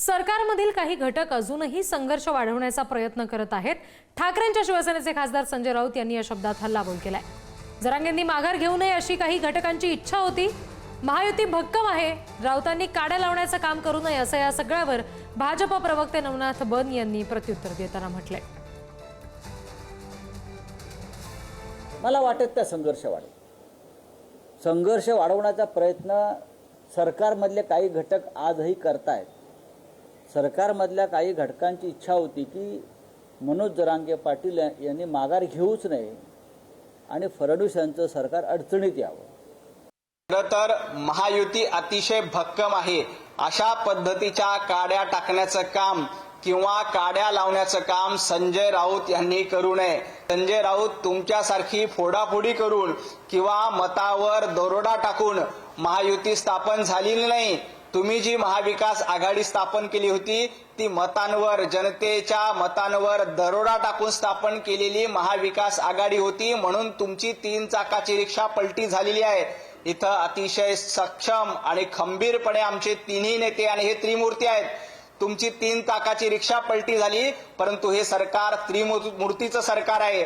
सरकारमधील काही घटक अजूनही संघर्ष वाढवण्याचा प्रयत्न करत आहेत. ठाकरेंच्या शिवसेनेचे खासदार संजय राऊत यांनी या शब्दात हल्लाबोल केलाय. जरांगेंनी माघार घेऊ नये अशी काही घटकांची इच्छा होती. महायुती भक्कम आहे. राऊतांनी काड्या लावण्याचं काम करू नये असं या सगळ्यावर भाजप प्रवक्ते नवनाथ बन यांनी प्रत्युत्तर देताना म्हटलंय. मला वाटत त्या संघर्ष वाढेल. संघर्ष वाढवण्याचा प्रयत्न सरकारमधले काही घटक आजही करतायत. सरकारमधल्या काही घटकांची इच्छा होती की मनोज जरांगे पाटील यांनी माघार घेऊच नये आणि फडणवीस यांचं सरकार अडचणीत यावं. खरं तर महायुती अतिशय भक्कम आहे. अशा पद्धतीच्या काड्या टाकण्याचं काम किंवा काड्या लावण्याचं काम संजय राऊत यांनी करू नये. संजय राऊत तुमच्यासारखी फोडाफोडी करून किंवा मतावर दरोडा टाकून महायुती स्थापन झालेली नाही. तुम्ही जी महाविकास आघाडी स्थापन केली होती ती मतांवर जनतेच्या मतांवर दरोडा टाकून स्थापन केलेली महाविकास आघाडी होती म्हणून तुमची तीन चाकाची रिक्षा पलटी झालेली आहे. इथं अतिशय सक्षम आणि खंबीरपणे आमचे तिन्ही नेते आणि हे त्रिमूर्ती आहेत. तुमची तीन चाकाची रिक्षा पलटी झाली परंतु हे सरकार त्रिमूर्तीचं सरकार आहे.